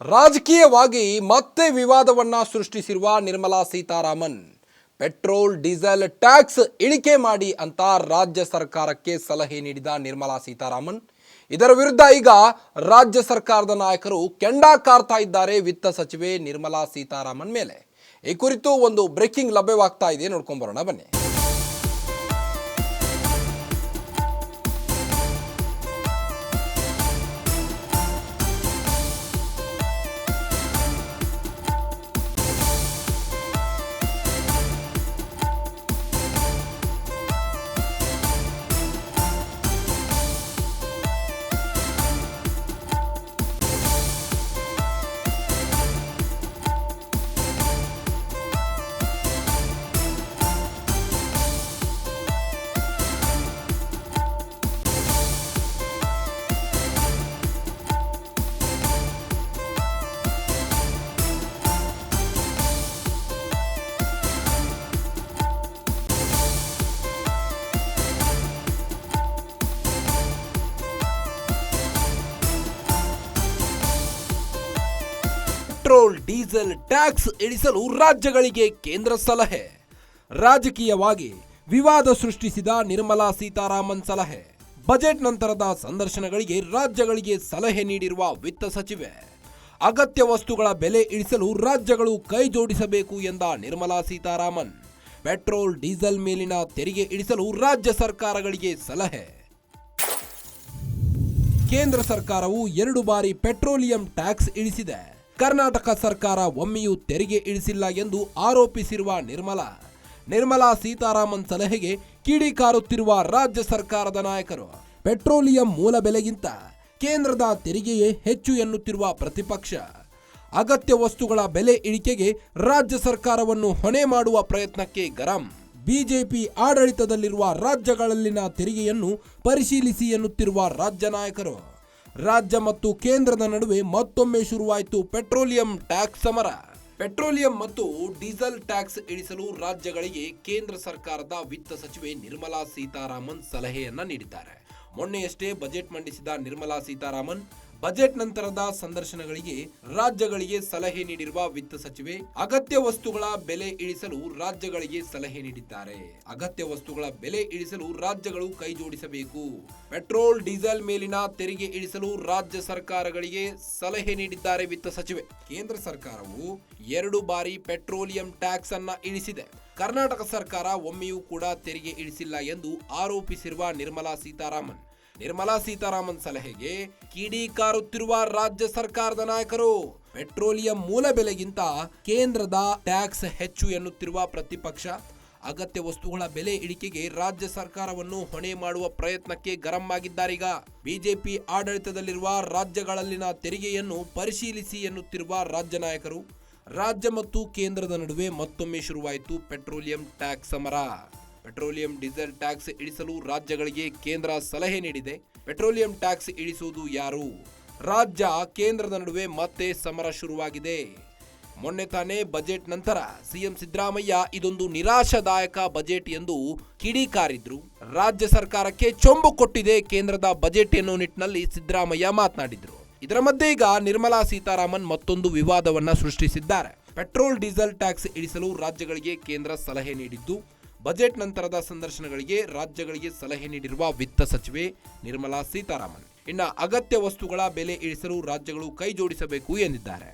ರಾಜಕೀಯವಾಗಿ ಮತ್ತೆ ವಿವಾದವನ್ನ ಸೃಷ್ಟಿಸಿರುವ Nirmala Sitharaman, petrol, diesel, tax ಇಳಿಕೆ ಮಾಡಿ ಅಂತ ರಾಜ್ಯ ಸರ್ಕಾರಕ್ಕೆ ಸಲಹೆ ನೀಡಿದ ನಿರ್ಮಲಾ ಸೀತಾರಾಮನ್. ಇದರ ವಿರುದ್ಧ ಈಗ ರಾಜ್ಯ ಸರ್ಕಾರದ ನಾಯಕರು ಕೆಂಡ ಕಾರ್ತಾ ಇದ್ದಾರೆ ವಿತ್ತ ಸಚಿವೆ ನಿರ್ಮಲಾ ಸೀತಾರಾಮನ್ ಮೇಲೆ. ಈ ಕುರಿತು ಒಂದು ಬ್ರೇಕಿಂಗ್ ಲಭ್ಯವಾಗ್ತಾ ಇದೆ. ನೋಡ್ಕೊಂಡ್ ಬರೋಣ. ಬನ್ನಿ. ಪೆಟ್ರೋಲ್, ಡೀಸೆಲ್, ಟ್ಯಾಕ್ಸ್ ಇಳಿಸಲು ರಾಜ್ಯಗಳಿಗೆ ಕೇಂದ್ರ ಸಲಹೆ. ರಾಜಕೀಯವಾಗಿ ವಿವಾದ ಸೃಷ್ಟಿಸಿದ ನಿರ್ಮಲಾ ಸೀತಾರಾಮನ್ ಸಲಹೆ. ಬಜೆಟ್ ನಂತರದ ಸಂದರ್ಶನಗಳಿಗೆ ರಾಜ್ಯಗಳಿಗೆ ಸಲಹೆ ನೀಡಿರುವ ವಿತ್ತ ಸಚಿವೆ. ಅಗತ್ಯ ವಸ್ತುಗಳ ಬೆಲೆ ಇಳಿಸಲು ರಾಜ್ಯಗಳು ಕೈ ಜೋಡಿಸಬೇಕು ಎಂದ ನಿರ್ಮಲಾ ಸೀತಾರಾಮನ್. ಪೆಟ್ರೋಲ್, ಡೀಸೆಲ್ ಮೇಲಿನ ತೆರಿಗೆ ಇಳಿಸಲು ರಾಜ್ಯ ಸರ್ಕಾರಗಳಿಗೆ ಸಲಹೆ. ಕೇಂದ್ರ ಸರ್ಕಾರವು ಎರಡು ಬಾರಿ ಪೆಟ್ರೋಲಿಯಂ ಟ್ಯಾಕ್ಸ್ ಇಳಿಸಿದೆ. ಕರ್ನಾಟಕ ಸರ್ಕಾರ ಒಮ್ಮೆಯೂ ತೆರಿಗೆ ಇಳಿಸಿಲ್ಲ ಎಂದು ಆರೋಪಿಸಿರುವ ನಿರ್ಮಲಾ. ನಿರ್ಮಲಾ ಸೀತಾರಾಮನ್ ಸಲಹೆಗೆ ಕಿಡಿಕಾರುತ್ತಿರುವ ರಾಜ್ಯ ಸರ್ಕಾರದ ನಾಯಕರು. ಪೆಟ್ರೋಲಿಯಂ ಮೂಲ ಬೆಲೆಗಿಂತ ಕೇಂದ್ರದ ತೆರಿಗೆಯೇ ಹೆಚ್ಚು ಎನ್ನುತ್ತಿರುವ ಪ್ರತಿಪಕ್ಷ. ಅಗತ್ಯ ವಸ್ತುಗಳ ಬೆಲೆ ಇಳಿಕೆಗೆ ರಾಜ್ಯ ಸರ್ಕಾರವನ್ನು ಹೊಣೆ ಮಾಡುವ ಪ್ರಯತ್ನಕ್ಕೆ ಗರಂ. ಬಿಜೆಪಿ ಆಡಳಿತದಲ್ಲಿರುವ ರಾಜ್ಯಗಳಲ್ಲಿನ ತೆರಿಗೆಯನ್ನು ಪರಿಶೀಲಿಸಿ ಎನ್ನುತ್ತಿರುವ ರಾಜ್ಯ ನಾಯಕರು. ರಾಜ್ಯ ಮತ್ತು ಕೇಂದ್ರದ ನಡುವೆ ಮತ್ತೊಮ್ಮೆ ಶುರುವಾಯಿತು ಪೆಟ್ರೋಲಿಯಂ ಟ್ಯಾಕ್ಸ್ ಸಮರ ಪೆಟ್ರೋಲಿಯಂ ಮತ್ತು ಡೀಸೆಲ್ ಟ್ಯಾಕ್ಸ್ ಇಳಿಸಲು ರಾಜ್ಯಗಳಿಗೆ ಕೇಂದ್ರ ಸರ್ಕಾರದ ವಿತ್ತ ಸಚಿವೆ ನಿರ್ಮಲಾ ಸೀತಾರಾಮನ್ ಸಲಹೆಯನ್ನ ನೀಡಿದ್ದಾರೆ. ಮೊನ್ನೆಯಷ್ಟೇ ಬಜೆಟ್ ಮಂಡಿಸಿದ ನಿರ್ಮಲಾ ಸೀತಾರಾಮನ್ ಬಜೆಟ್ ನಂತರದ ಸಂದರ್ಶನಗಳಿಗೆ ರಾಜ್ಯಗಳಿಗೆ ಸಲಹೆ ನೀಡಿರುವ ವಿತ್ತ ಸಚಿವೆ, ಅಗತ್ಯ ವಸ್ತುಗಳ ಬೆಲೆ ಇಳಿಸಲು ರಾಜ್ಯಗಳಿಗೆ ಸಲಹೆ ನೀಡಿದ್ದಾರೆ. ಅಗತ್ಯ ವಸ್ತುಗಳ ಬೆಲೆ ಇಳಿಸಲು ರಾಜ್ಯಗಳು ಕೈ ಜೋಡಿಸಬೇಕು. ಪೆಟ್ರೋಲ್, ಡೀಸೆಲ್ ಮೇಲಿನ ತೆರಿಗೆ ಇಳಿಸಲು ರಾಜ್ಯ ಸರ್ಕಾರಗಳಿಗೆ ಸಲಹೆ ನೀಡಿದ್ದಾರೆ ವಿತ್ತ ಸಚಿವೆ. ಕೇಂದ್ರ ಸರ್ಕಾರವು ಎರಡು ಬಾರಿ ಪೆಟ್ರೋಲಿಯಂ ಟ್ಯಾಕ್ಸ್ ಅನ್ನ ಇಳಿಸಿದೆ. ಕರ್ನಾಟಕ ಸರ್ಕಾರ ಒಮ್ಮೆಯೂ ಕೂಡ ತೆರಿಗೆ ಇಳಿಸಿಲ್ಲ ಎಂದು ಆರೋಪಿಸಿರುವ ನಿರ್ಮಲಾ ಸೀತಾರಾಮನ್. ನಿರ್ಮಲಾ ಸೀತಾರಾಮನ್ ಸಲಹೆಗೆ ಕಿಡಿಕಾರುತ್ತಿರುವ ರಾಜ್ಯ ಸರ್ಕಾರದ ನಾಯಕರು. ಪೆಟ್ರೋಲಿಯಂ ಮೂಲ ಬೆಲೆಗಿಂತ ಕೇಂದ್ರದ ಟ್ಯಾಕ್ಸ್ ಹೆಚ್ಚು ಎನ್ನುತ್ತಿರುವ ಪ್ರತಿಪಕ್ಷ, ಅಗತ್ಯ ವಸ್ತುಗಳ ಬೆಲೆ ಇಳಿಕೆಗೆ ರಾಜ್ಯ ಸರ್ಕಾರವನ್ನು ಹೊಣೆ ಮಾಡುವ ಪ್ರಯತ್ನಕ್ಕೆ ಗರಂ ಆಗಿದ್ದಾರೀಗ ಬಿಜೆಪಿ ಆಡಳಿತದಲ್ಲಿರುವ ರಾಜ್ಯಗಳಲ್ಲಿನ ತೆರಿಗೆಯನ್ನು ಪರಿಶೀಲಿಸಿ ಎನ್ನುತ್ತಿರುವ ರಾಜ್ಯ ನಾಯಕರು, ರಾಜ್ಯ ಮತ್ತು ಕೇಂದ್ರದ ನಡುವೆ ಮತ್ತೊಮ್ಮೆ ಶುರುವಾಯಿತು ಪೆಟ್ರೋಲಿಯಂ ಟ್ಯಾಕ್ಸ್ ಸಮರ ಪೆಟ್ರೋಲಿಯಂ ಡೀಸೆಲ್ ಟ್ಯಾಕ್ಸ್ ಇಳಿಸಲು ರಾಜ್ಯಗಳಿಗೆ ಕೇಂದ್ರ ಸಲಹೆ ನೀಡಿದೆ. ಪೆಟ್ರೋಲಿಯಂ ಟ್ಯಾಕ್ಸ್ ಇಳಿಸುವುದು ಯಾರು? ರಾಜ್ಯ ಕೇಂದ್ರದ ನಡುವೆ ಮತ್ತೆ ಸಮರ ಶುರುವಾಗಿದೆ. ಮೊನ್ನೆ ತಾನೇ ಬಜೆಟ್ ನಂತರ ಸಿಎಂ ಸಿದ್ದರಾಮಯ್ಯ ಇದೊಂದು ನಿರಾಶಾದಾಯಕ ಬಜೆಟ್ ಎಂದು ಕಿಡಿಕಾರಿದ್ರು. ರಾಜ್ಯ ಸರ್ಕಾರಕ್ಕೆ ಚೊಂಬು ಕೊಟ್ಟಿದೆ ಕೇಂದ್ರದ ಬಜೆಟ್ ಎನ್ನುವ ನಿಟ್ಟಿನಲ್ಲಿ ಸಿದ್ದರಾಮಯ್ಯ ಮಾತನಾಡಿದ್ರು. ಇದರ ಮಧ್ಯೆ ಈಗ ನಿರ್ಮಲಾ ಸೀತಾರಾಮನ್ ಮತ್ತೊಂದು ವಿವಾದವನ್ನ ಸೃಷ್ಟಿಸಿದ್ದಾರೆ. ಪೆಟ್ರೋಲ್ ಡೀಸೆಲ್ ಟ್ಯಾಕ್ಸ್ ಇಳಿಸಲು ರಾಜ್ಯಗಳಿಗೆ ಕೇಂದ್ರ ಸಲಹೆ ನೀಡಿದ್ದು ಬಜೆಟ್ ನಂತರದ ಸಂದರ್ಶನಗಳಿಗೆ ರಾಜ್ಯಗಳಿಗೆ ಸಲಹೆ ನೀಡಿರುವ ವಿತ್ತ ಸಚಿವೆ ನಿರ್ಮಲಾ ಸೀತಾರಾಮನ್. ಇನ್ನು ಅಗತ್ಯ ವಸ್ತುಗಳ ಬೆಲೆ ಇಳಿಸಲು ರಾಜ್ಯಗಳು ಕೈ ಜೋಡಿಸಬೇಕು ಎಂದಿದ್ದಾರೆ.